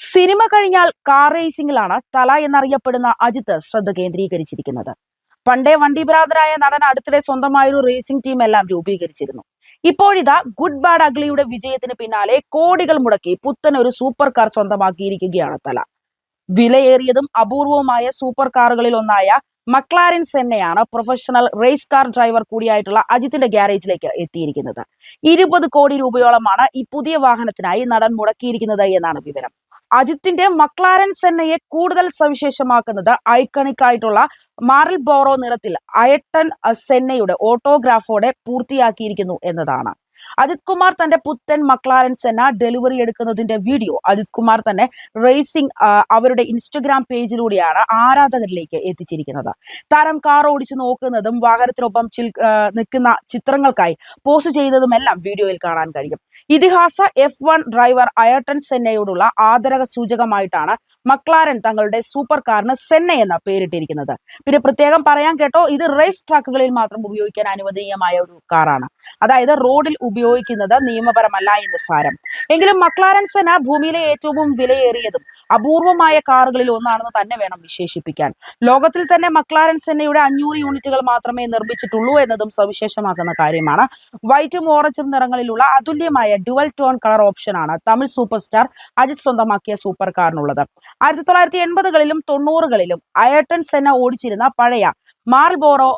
Cinema കഴിഞ്ഞാൽ car റേസിംഗിലാണ് തല എന്നറിയപ്പെടുന്ന അജിത്ത് ശ്രദ്ധ കേന്ദ്രീകരിച്ചിരിക്കുന്നത്. പണ്ടേ വണ്ടി ഭ്രാതരായ നടൻ അടുത്തിടെ സ്വന്തമായൊരു റേസിംഗ് ടീം എല്ലാം രൂപീകരിച്ചിരുന്നു. ഇപ്പോഴിതാ ഗുഡ് ബാഡ് അഗ്ലിയുടെ വിജയത്തിന് പിന്നാലെ കോടികൾ മുടക്കി പുത്തൻ ഒരു സൂപ്പർ കാർ സ്വന്തമാക്കിയിരിക്കുകയാണ് തല. വിലയേറിയതും അപൂർവവുമായ സൂപ്പർ കാറുകളിൽ ഒന്നായ മക്ലാരൻ സെന്നയാണ് പ്രൊഫഷണൽ റേസ് കാർ ഡ്രൈവർ കൂടിയായിട്ടുള്ള അജിത്തിന്റെ ഗ്യാരേജിലേക്ക് എത്തിയിരിക്കുന്നത്. ഇരുപത് കോടി രൂപയോളമാണ് ഈ പുതിയ വാഹനത്തിനായി നടൻ മുടക്കിയിരിക്കുന്നത് എന്നാണ് വിവരം. അജിത്തിന്റെ മക്ലാരൻ സെന്നയെ കൂടുതൽ സവിശേഷമാക്കുന്നത് ഐക്കണിക് ആയിട്ടുള്ള മാറിൽ ബോറോ നിറത്തിൽ അയട്ടൻ സെന്നയുടെ ഓട്ടോഗ്രാഫോടെ പൂർത്തിയാക്കിയിരിക്കുന്നു എന്നതാണ്. അജിത് കുമാർ തന്റെ പുത്തൻ മക്ലാരൻ സെന ഡെലിവറി എടുക്കുന്നതിന്റെ വീഡിയോ അജിത് കുമാർ തന്നെ റേസിംഗ് അവരുടെ ഇൻസ്റ്റഗ്രാം പേജിലൂടെയാണ് ആരാധകരിലേക്ക് എത്തിച്ചിരിക്കുന്നത്. താരം കാർ ഓടിച്ചു നോക്കുന്നതും വാഹനത്തിനൊപ്പം നിൽക്കുന്ന ചിത്രങ്ങൾക്കായി പോസ്റ്റ് ചെയ്തതുമെല്ലാം വീഡിയോയിൽ കാണാൻ കഴിയും. ഇതിഹാസ എഫ് വൺ ഡ്രൈവർ അയർട്ടൺ സെന്നയോടുള്ള ആദരക സൂചകമായിട്ടാണ് മക്ലാരൻ തങ്ങളുടെ സൂപ്പർ കാറിന് സെന്ന എന്ന പേരിട്ടിരിക്കുന്നത്. പിന്നെ പ്രത്യേകം പറയാൻ കേട്ടോ ഇത് റേസ് ട്രാക്കുകളിൽ മാത്രം ഉപയോഗിക്കാൻ അനുവദനീയമായ ഒരു കാറാണ് അതായത് റോഡിൽ ഉപയോഗിക്കുന്നത് നിയമപരമല്ല എന്ന് സാരം. എങ്കിലും മക്ലാരൻ സെന ഭൂമിയിലെ ഏറ്റവും വിലയേറിയതും അപൂർവമായ കാറുകളിൽ ഒന്നാണെന്ന് തന്നെ വേണം വിശേഷിപ്പിക്കാൻ. ലോകത്തിൽ തന്നെ മക്ലാരൻ സെന്നയുടെ അഞ്ഞൂറ് യൂണിറ്റുകൾ മാത്രമേ നിർമ്മിച്ചിട്ടുള്ളൂ എന്നതും സവിശേഷമാക്കുന്ന കാര്യമാണ്. വൈറ്റും ഓറഞ്ചും നിറങ്ങളിലുള്ള അതുല്യമായ ഡുവൽ ടോൺ കളർ ഓപ്ഷനാണ് തമിഴ് സൂപ്പർ സ്റ്റാർ അജിത് സ്വന്തമാക്കിയ സൂപ്പർ കാറിനുള്ളത്. ആയിരത്തി തൊള്ളായിരത്തി എൺപതുകളിലും തൊണ്ണൂറുകളിലും അയർട്ടൺ സെന്ന ഓടിച്ചിരുന്ന പഴയ Marlboro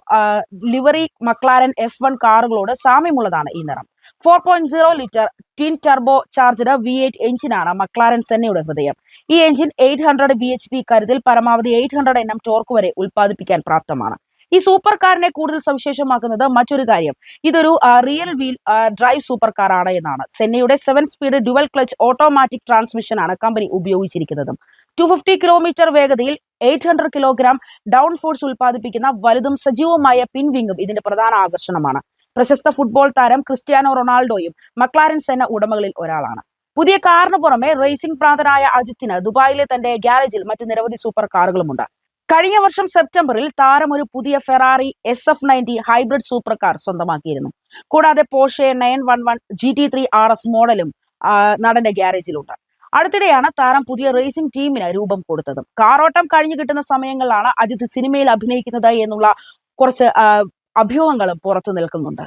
livery McLaren F one കാറുകളോട് സാമ്യമുള്ളതാണ് ഈ നിറം. Four point zero litre twin turbo charged V eight എഞ്ചിനാണ് മക്ലാരൻ സെന്നയുടെ ഹൃദയം. ഈ engine eight hundred B H P കരുതിൽ പരമാവധി എയ്റ്റ് ഹൺഡ്രഡ് എണ്ണം ടോർക്ക് വരെ ഉൽപ്പാദിപ്പിക്കാൻ പ്രാപ്തമാണ്. ഈ സൂപ്പർ കാറിനെ കൂടുതൽ സവിശേഷമാക്കുന്നത് മറ്റൊരു കാര്യം. ഇതൊരു rear wheel drive super car ആണ് എന്നാണ്. സെന്നയുടെ seven speed dual clutch automatic transmission ആണ് കമ്പനി ഉപയോഗിച്ചിരിക്കുന്നത്. ടു ഫിഫ്റ്റി കിലോമീറ്റർ വേഗതയിൽ eight hundred kilogram down force ഉൽപ്പാദിപ്പിക്കുന്ന വലുതും സജീവമായ പിൻവിങ്ങും ഇതിന്റെ പ്രധാന ആകർഷണമാണ്. പ്രശസ്ത ഫുട്ബോൾ താരം ക്രിസ്ത്യാനോ റൊണാൾഡോയും മക്ലാരൻ സെന ഉടമകളിൽ ഒരാളാണ്. പുതിയ കാറിന് പുറമെ റേസിംഗ് പ്രാന്തനായ അജിത്തിന് ദുബായിലെ തന്റെ ഗ്യാരേജിൽ മറ്റു നിരവധി സൂപ്പർ കാറുകളുമുണ്ട് കഴിഞ്ഞ വർഷം സെപ്റ്റംബറിൽ താരം ഒരു പുതിയ Ferrari S F ninety hybrid super car സ്വന്തമാക്കിയിരുന്നു. കൂടാതെ Porsche nine one one G T three R S മോഡലും നടന്റെ ഗ്യാരേജിലുണ്ട് അടുത്തിടെയാണ് താരം പുതിയ റേസിംഗ് ടീമിന് രൂപം കൊടുത്തത്. കാറോട്ടം കഴിഞ്ഞു കിട്ടുന്ന സമയങ്ങളിലാണ് അജിത് സിനിമയിൽ അഭിനയിക്കുന്നത് എന്നുള്ള കുറച്ച് അഭ്യൂഹങ്ങളും പുറത്തു നിൽക്കുന്നുണ്ട്.